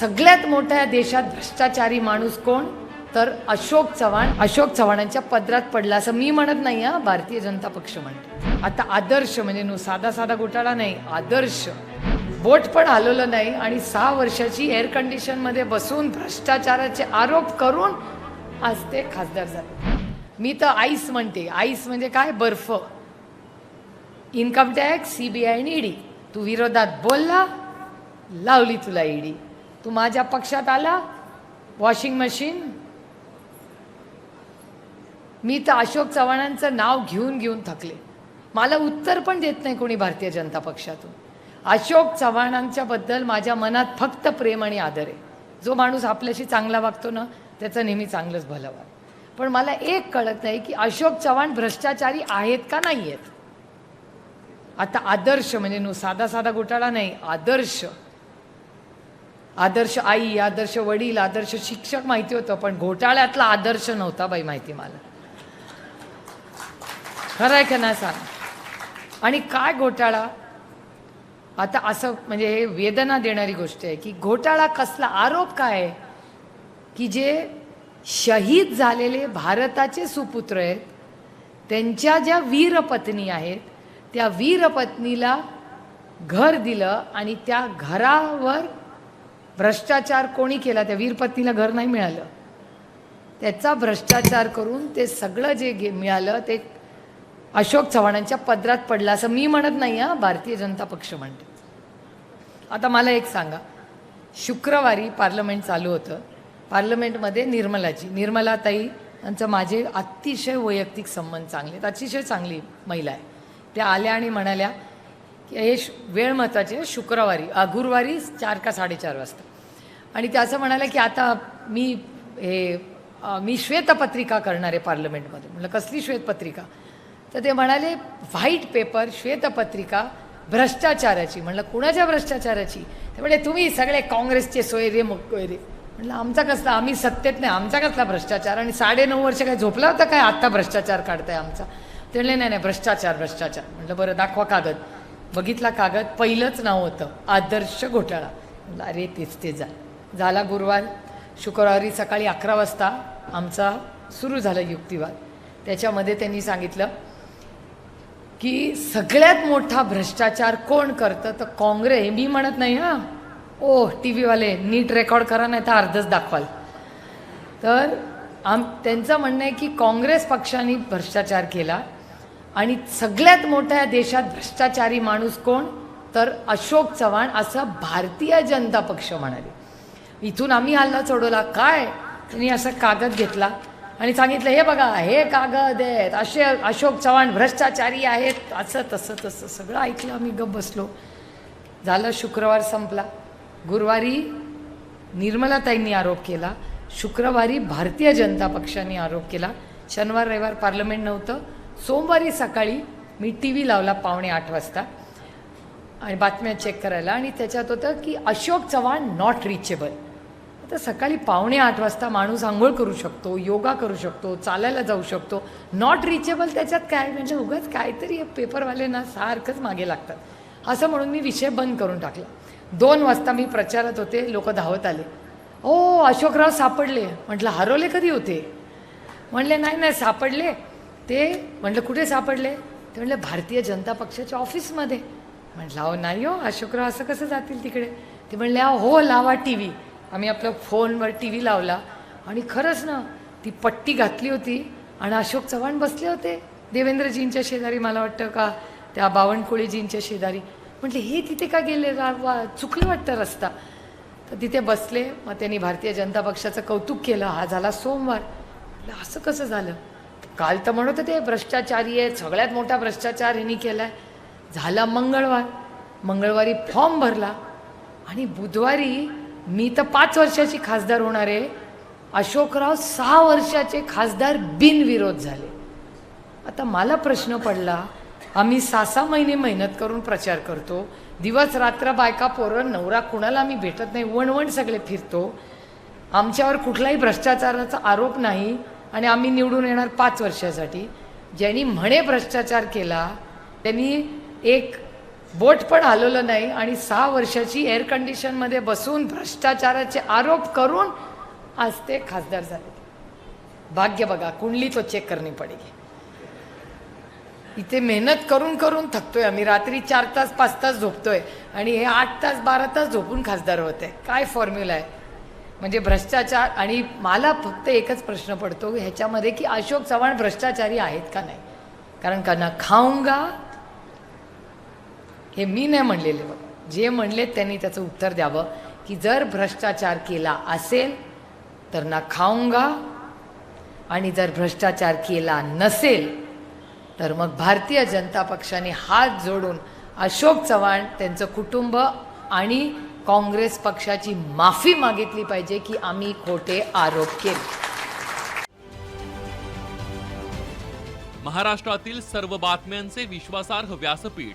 सगळ्यात मोठ्या देशात भ्रष्टाचारी माणूस कोण? तर अशोक चव्हाण. अशोक चव्हाणांच्या पदरात पडला असं मी म्हणत नाही हा. भारतीय जनता पक्ष म्हणतो. आता आदर्श म्हणजे नु साधा साधा घोटाळा नाही आदर्श. बोट पण हलवलं नाही आणि सहा वर्षाची एअर कंडिशनमध्ये बसून भ्रष्टाचाराचे आरोप करून आज ते खासदार झाले. मी तर आईस म्हणते. आईस म्हणजे काय? बर्फ. इन्कम टॅक्स सीबीआय आणि ईडी तू विरोधात बोलला लावली तुला ईडी तू माझ्या पक्षात आला वॉशिंग मशीन. मी तर अशोक चव्हाणांचं नाव घेऊन घेऊन थकले. मला उत्तर पण देत नाही कोणी भारतीय जनता पक्षातून. अशोक चव्हाणांच्याबद्दल माझ्या मनात फक्त प्रेम आणि आदर आहे. जो माणूस आपल्याशी चांगला वागतो ना त्याचं नेहमी चांगलंच भलं वाग. पण मला एक कळत नाही की अशोक चव्हाण भ्रष्टाचारी आहेत का नाही आहेत आता आदर्श म्हणजे नु साधा साधा घोटाळा नाही आदर्श. आदर्श आई आदर्श वडील आदर्श शिक्षक माहिती होतं पण घोटाळ्यातला आदर्श नव्हता बाई माहिती मला. खरं आहे का नाही सांग? आणि काय घोटाळा? आता असं म्हणजे हे वेदना देणारी गोष्ट आहे की घोटाळा कसला? आरोप काय आहे? की जे शहीद झालेले भारताचे सुपुत्र आहेत त्यांच्या ज्या वीरपत्नी आहेत त्या वीरपत्नीला घर दिलं आणि त्या घरावर भ्रष्टाचार कोणी केला? त्या वीरपत्नीला घर नाही मिळालं. त्याचा भ्रष्टाचार करून ते सगळं जे गे मिळालं ते अशोक चव्हाणांच्या पदरात पडलं. असं मी म्हणत नाही हा भारतीय जनता पक्ष म्हणते. आता मला एक सांगा. शुक्रवारी पार्लमेंट चालू होतं. पार्लमेंटमध्ये निर्मलाची निर्मलाताई यांचं माझे अतिशय वैयक्तिक संबंध चांगले आहेत. अतिशय चांगली महिला आहे. त्या आल्या आणि म्हणाल्या की हे वेळ महत्त्वाची आहे. शुक्रवारी गुरुवारी चार का साडेचार वाजता. आणि त्या असं म्हणाल्या की आता मी हे मी श्वेतपत्रिका करणार आहे पार्लमेंटमध्ये. म्हटलं कसली श्वेतपत्रिका? तर ते म्हणाले व्हाईट पेपर श्वेतपत्रिका भ्रष्टाचाराची. म्हणलं कुणाच्या भ्रष्टाचाराची? ते म्हणजे तुम्ही सगळे काँग्रेसचे सोयरे मोकळे म्हणलं आमचा कसला आम्ही सत्तेत नाही आमचा कसला भ्रष्टाचार? आणि साडे नऊ वर्ष काय झोपला होता काय? आत्ता भ्रष्टाचार काढताय आमचा. ते म्हणले नाही नाही भ्रष्टाचार भ्रष्टाचार. म्हटलं बरं दाखवा कागद. बघितला कागद पहिलंच नाव होतं आदर्श घोटाळा. म्हटलं अरे तेच ते जा. झाला गुरुवार. शुक्रवारी सकाळी अकरा वाजता आमचा सुरू झाला युक्तिवाद. त्याच्यामध्ये त्यांनी सांगितलं की सगळ्यात मोठा भ्रष्टाचार कोण करतं? तर काँग्रेस. मी म्हणत नाही हां. ओ टी व्हीवाले नीट रेकॉर्ड करा नाही तर अर्धच दाखवाल. तर आम त्यांचं म्हणणं आहे की काँग्रेस पक्षाने भ्रष्टाचार केला आणि सगळ्यात मोठ्या देशात भ्रष्टाचारी माणूस कोण? तर अशोक चव्हाण असं भारतीय जनता पक्ष म्हणाले. इथून आम्ही हल्ला चढवला. काय? त्यांनी असा कागद घेतला आणि सांगितलं हे बघा हे कागद आहेत. असे अशोक चव्हाण भ्रष्टाचारी आहेत. असं तसं तसं सगळं ऐकलं आम्ही गप बसलो. झालं शुक्रवार संपला. गुरुवारी निर्मलाताईंनी आरोप केला. शुक्रवारी भारतीय जनता पक्षाने आरोप केला. शनिवार रविवार पार्लमेंट नव्हतं. सोमवारी सकाळी मी टी व्ही लावला पावणे आठ वाजता आणि बातम्या चेक करायला. आणि त्याच्यात होतं की अशोक चव्हाण नॉट रिचेबल तर सकाळी पावणे आठ वाजता माणूस आंघोळ करू शकतो योगा करू शकतो चालायला जाऊ शकतो. नॉट रिचेबल त्याच्यात काय? म्हणजे उगाच काहीतरी पेपरवाले ना सारखंच मागे लागतात. असं म्हणून मी विषय बंद करून टाकला. दोन वाजता मी प्रचारात होते लोक धावत आले. ओ अशोकराव सापडले. म्हटलं हरवले कधी होते? म्हणले नाही नाही सापडले. ते? म्हटलं कुठे सापडले? ते म्हणले भारतीय जनता पक्षाच्या ऑफिसमध्ये. म्हटलं अहो नाही हो अशोकराव असं कसं जातील तिकडे? ते म्हणले "अहो, हो लावा टी व्ही आम्ही आपल्या फोनवर टी व्ही लावला आणि खरंच ना ती पट्टी घातली होती आणि अशोक चव्हाण बसले होते देवेंद्रजींच्या शेजारी. मला वाटतं का त्या बावनकुळेजींच्या शेजारी. म्हटले हे तिथे का गेले? रा वा चुकलं वाटतं रस्ता. तर तिथे बसले. मग त्यांनी भारतीय जनता पक्षाचं कौतुक केलं. हा झाला सोमवार. असं कसं झालं? काल तर म्हणत होते भ्रष्टाचारी आहे सगळ्यात मोठा भ्रष्टाचार ह्यांनी केलाय. झाला मंगळवार. मंगळवारी फॉर्म भरला आणि बुधवारी मी तर पाच वर्षाची खासदार होणार आहे. अशोकराव सहा वर्षाचे खासदार बिनविरोध झाले. आता मला प्रश्न पडला आम्ही सहा सहा महिने मेहनत करून प्रचार करतो. दिवस रात्र बायका पोरं नवरा कुणाला आम्ही भेटत नाही वणवण सगळे फिरतो. आमच्यावर कुठलाही भ्रष्टाचाराचा आरोप नाही आणि आम्ही निवडून येणार पाच वर्षासाठी. ज्यांनी म्हणे भ्रष्टाचार केला त्यांनी एक बोट पण हलवलं नाही आणि सहा वर्षाची एअर कंडिशनमध्ये बसून भ्रष्टाचाराचे आरोप करून आज ते खासदार झाले. भाग्य बघा कुंडली तो चेक करणी पडेगी इथे मेहनत करून करून थकतोय आम्ही. रात्री चार तास पाच तास झोपतोय आणि हे आठ तास बारा तास झोपून खासदार होते. काय फॉर्म्युला आहे? म्हणजे भ्रष्टाचार आणि मला फक्त एकच प्रश्न पडतो ह्याच्यामध्ये की अशोक चव्हाण भ्रष्टाचारी आहेत का नाही? कारण का ना खाऊंगा हे मी नाही म्हणलेले बघ. जे म्हणले त्यांनी त्याचं उत्तर द्यावं. की जर भ्रष्टाचार केला असेल तर ना खाऊंगा आणि जर भ्रष्टाचार केला नसेल तर मग भारतीय जनता पक्षाने हात जोडून अशोक चव्हाण त्यांचं कुटुंब आणि काँग्रेस पक्षाची माफी मागितली पाहिजे की आम्ही खोटे आरोप केले. महाराष्ट्रातील सर्व बातम्यांचे विश्वासार्ह व्यासपीठ